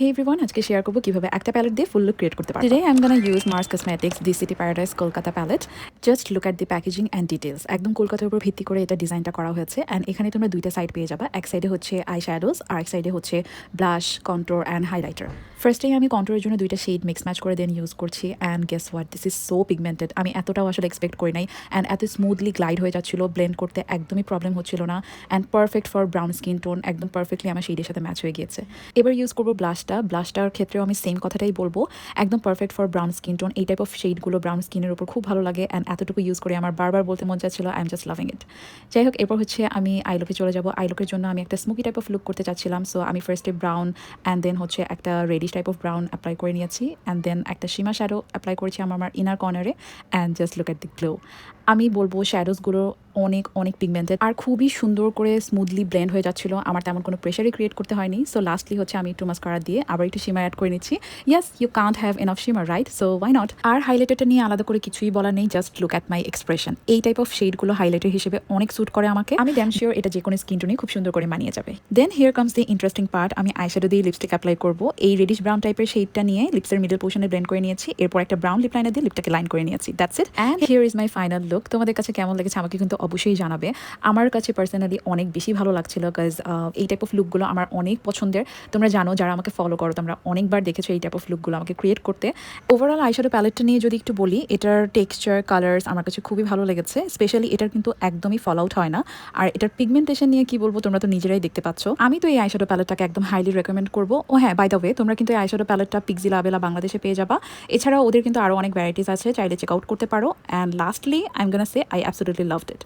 হে everyone আজকে share করব কীভাবে একটা প্যালেট দিয়ে ফুল লুক ক্রিয়েট করতে পারব। I am gonna use Mars cosmetics the City Paradise Kolkata palette just look at the packaging and details একদম কলকাতার উপর ভিত্তি করে এটা ডিজাইনটা করা হয়েছে। অ্যান্ড এখানে তোমরা দুইটা সাইড পেয়ে যাবা। এক সাইডে হচ্ছে আই শ্যাডোজ আর এক সাইডে হচ্ছে ব্লাশ কন্ট্রোর অ্যান্ড হাইলাইটার ফার্স্টেই আমি কন্ট্রোরের জন্য দুইটা শেড মিক্স ম্যাচ করে দেন ইউজ করছি। And guess what this is so pigmented আমি এতটাও আসলে এক্সপেক্ট করি নাই। অ্যান্ড এত স্মুথলি গ্লাইড হয়ে যাচ্ছিল ব্লেন্ড করতে একদমই প্রবলেম হচ্ছিল না। And perfect for brown skin tone একদম পারফেক্টলি আমার শেডের সাথে ম্যাচ হয়ে গিয়েছে। এবার ইউজ করব ব্লাশটা ব্লাশটার ক্ষেত্রেও আমি সেম কথাটাই বলব। একদম perfect for brown skin tone এই টাইপ অফ শেডগুলো ব্রাউন স্কিনের উপর খুব ভালো লাগে অ্যান্ড এতটুকু ইউজ করে আমার বারবার বলতে মন যাচ্ছিল I am just loving it যাই হোক, এরপর হচ্ছে আমি আইলোকে চলে যাব। আইলোকের জন্য আমি একটা স্মোকি টাইপ অফ লুক করতে চাচ্ছিলাম। সো আমি ফার্স্টে ব্রাউন অ্যান্ড দেন হচ্ছে একটা reddish type of brown apply করে নিয়েছি। অ্যান্ড দেন একটা সীমা শ্যাডো অ্যাপ্লাই করেছি আমার আমার ইনার কর্নারে and just look at the glow আমি বলব শ্যাডোসগুলো অনেক অনেক পিগমেন্টেড আর খুবই সুন্দর করে স্মুথলি ব্লেন্ড হয়ে যাচ্ছিল। আমার তেমন কোনো প্রেশারই ক্রিয়েট করতে হয়নি। সো লাস্টলি হচ্ছে আমি একটু মাস্কারা দিয়ে আবার একটু সীমা অ্যাড করে নিচ্ছি। Yes you can't have enough shimmer right so why not আর হাইলাইটারটা নিয়ে আলাদা করে কিছুই বলার নেই। Just look at my expression এই টাইপ অফ শেডগুলো হাইলাইটার হিসেবে অনেক স্যুট করে আমাকে। আমি ড্যাম শিওর এটা যে কোনো স্কিন টোনে খুব সুন্দর করে মানিয়ে যাবে। Then here comes the interesting part আমি আইশ্যাডো দিয়ে লিপস্টিক অ্যাপ্লাই করব। এই রেডিশ ব্রাউন টাইপের শেডটা নিয়ে লিপসের মিডল পোর্শনে ব্লেন্ড করে নিয়েছি। এরপর একটা ব্রাউন লিপ লাইনার দিয়ে লিপটাকে লাইন করে নিয়েছি। That's it and here is my final look তোমাদের কাছে কেমন লেগেছে আমাকে কিন্তু অবশ্যই জানাবে। আমার কাছে পার্সোনালি অনেক বেশি ভালো লাগছিল বিকজ এই টাইপ অফ লুকগুলো আমার অনেক পছন্দের। তোমরা জানো যারা আমাকে ফলো করো, তোমরা অনেকবার দেখেছ এই টাইপ অফ লুকগুলো আমাকে ক্রিয়েট করতে। ওভারঅল আইশ্যাডো প্যালেটটা নিয়ে যদি একটু বলি, এটার টেক্সচার কালার্স আমার কাছে খুবই ভালো লেগেছে। স্পেশালি এটার কিন্তু একদমই ফল আউট হয় না। আর এটার পিগমেন্টেশন নিয়ে কি বলব, তোমরা তো নিজেরাই দেখতে পাচ্ছ। আমি তো এই আইশ্যাডো প্যালেটটাকে একদম হাইলি রেকমেন্ড করব। ও হ্যাঁ বাই দ্য ওয়ে তোমরা কিন্তু এই আইশ্যাডো প্যালেটটা পিকজি লাবেলা বাংলাদেশে পেয়ে যাবা। এছাড়াও ওদের কিন্তু আরও অনেক ভ্যারাইটিস আছে, চাইলে চেক আউট করতে পারো। And lastly I am gonna say I absolutely loved it